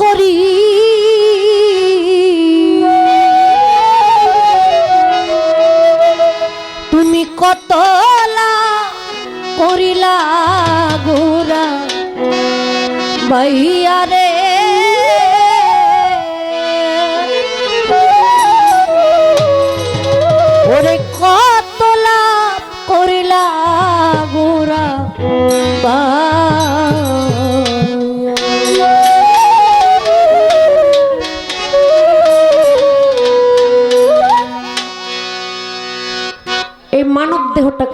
করি। তুমি কতলা করিলা গোরা বাইয়া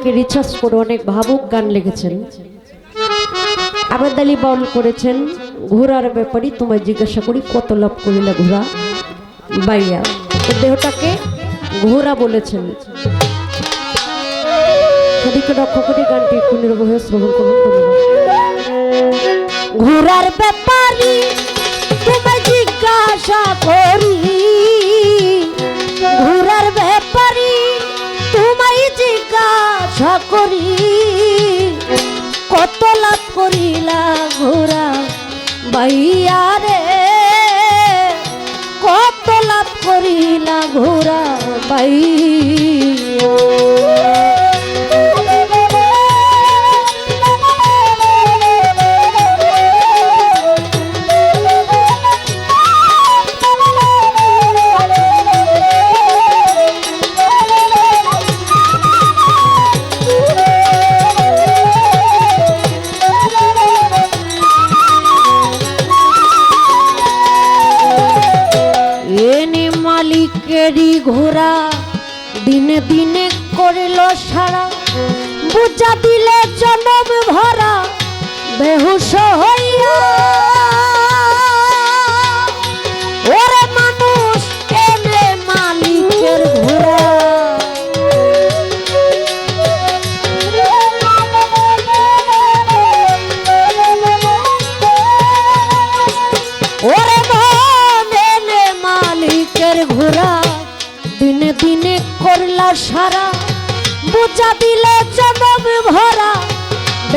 দেহটাকে রিচার্জ করে অনেক ভাবুক গান লিখেছেন। আবেদ আলী বাউল করেছেন, ঘোড়ার ব্যাপারই তোমায় জিজ্ঞাসা করি, কত লাভ করিলে ঘোড়া? বাইয়া তো দেহটাকে ঘোড়া বলেছেন। সেদিকে লক্ষ্য করে গানটি একটু নিরবহ শ্রবণ করুন। ঘোড়ার ব্যাপারই বাইয়া রে কত লাভ করিলা ঘোরা বাইয়া দিনে দিনে করিল সারা। বুঝা দিলে জনম ভরা। বেহুশ হইয়া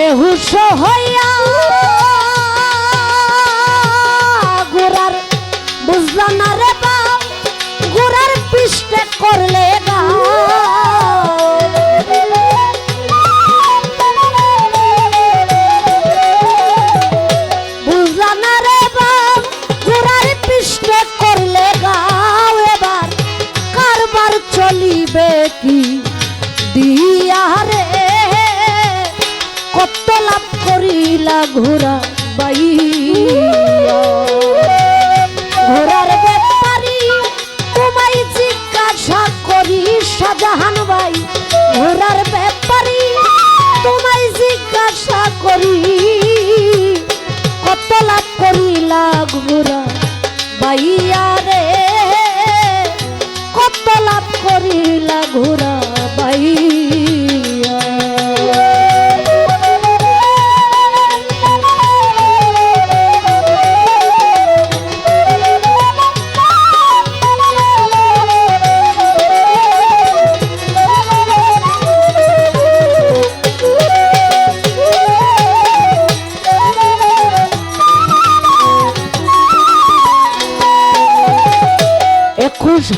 বেহুশ হইয়া গোড়ার বুঝলাম না রে বা গোড়ার পৃষ্ঠে করলে ঘোড়া বাইয়া।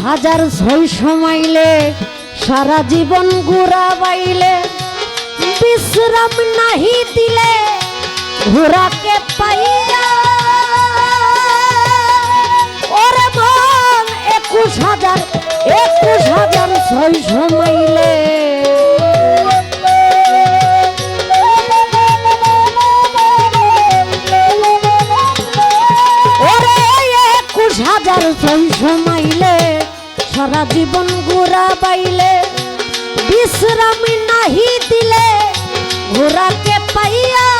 হাজার ছয়শো মাইলে সারা জীবন ঘুরা বাইলে বিশ্রাম নাহি দিলে ঘোরাকে পাইয়া। ওরে মন, একুশ হাজার একুশ হাজার ছয়শো মাইলে সারা জীবন ঘোরা বাইলে বিশ্রাম নাহি দিলে ঘোরাকে পাইয়া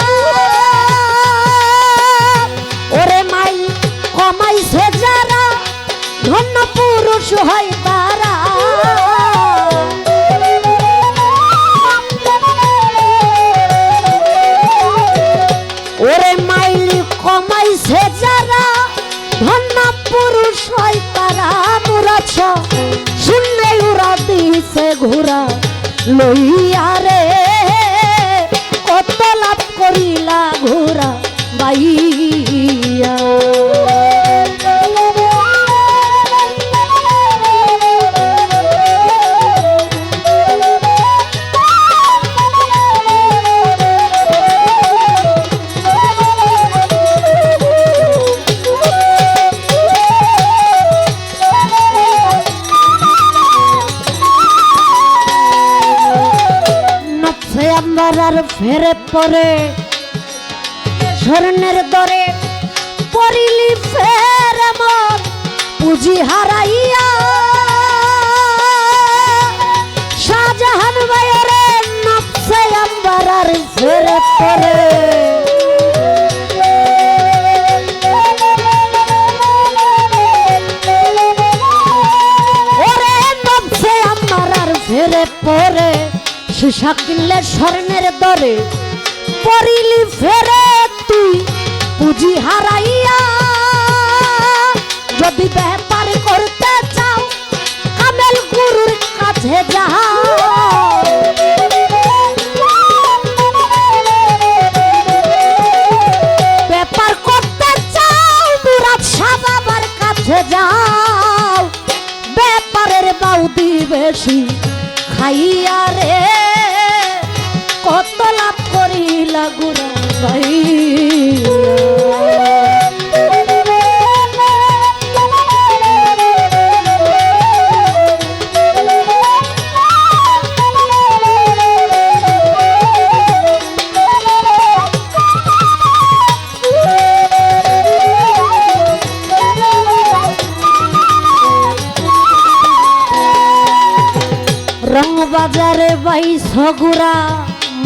পুরুষ হয় তারা মুরাছ শুনলে উরা দিছে ঘোরা লইয়া রে, কত লাভ করিলা ঘোরা বাইয়া। আর ফেরে পরে স্বর্ণের দরে পরিলি ফের মন পুঁজি হারাইয়া। শাহজাহান ভাইয়ের নকশে আম্বার ফেরে পরে সীসা কিনলে স্বর্ণের দরে পরিলি ফেরে তুই, পুঁজি হারাইয়া। যদি ব্যাপার করতে চাও, কামেল গুরুর কাছে ব্যাপার করতে চাও, মুরাদ শাহ বাবার কাছে যাও। ব্যাপারের বাউদি বেশি খাইয়া গুড়া রং বাজারে বাই সগুরা।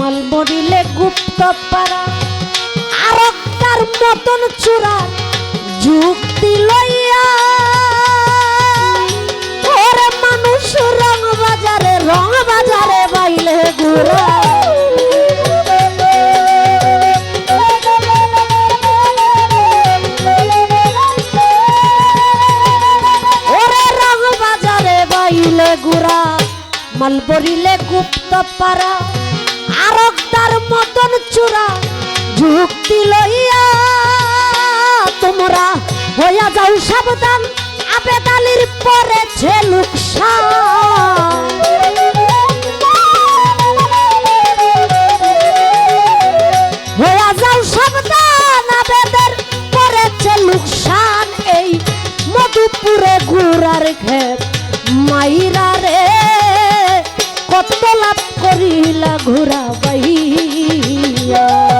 মালবরিলে গুপ্ত পারা আর তার মতন চূড়া যুক্তি লইয়া। ওরে মানুষ, রং বাজারে রং বাজারে বাইলে গুড়া ওরে রং বাজারে বাইলে গুড়া গুপ্ত পাড়া আরক তার মতন চূড়া যুক্তি লইয়া তোমরা হইয়া যাও সাবধান। আবেদালির পরেছে লুকসান। হইয়া যাও সাবধান, আবেদের পরেছে লুকসান। এই মধুপুরে গুড়ার ক্ষেত মাইরা রে। লাভ করিলা ঘোরা বাইয়া।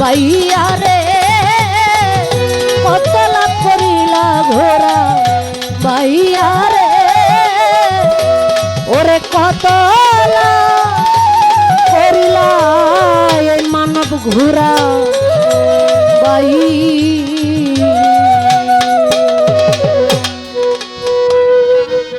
পাইয়া রে। কত লাভ করিলা ঘোরা পাইয়া রে। ওরে কত করিলা এই মানব ঘোরা পাইয়া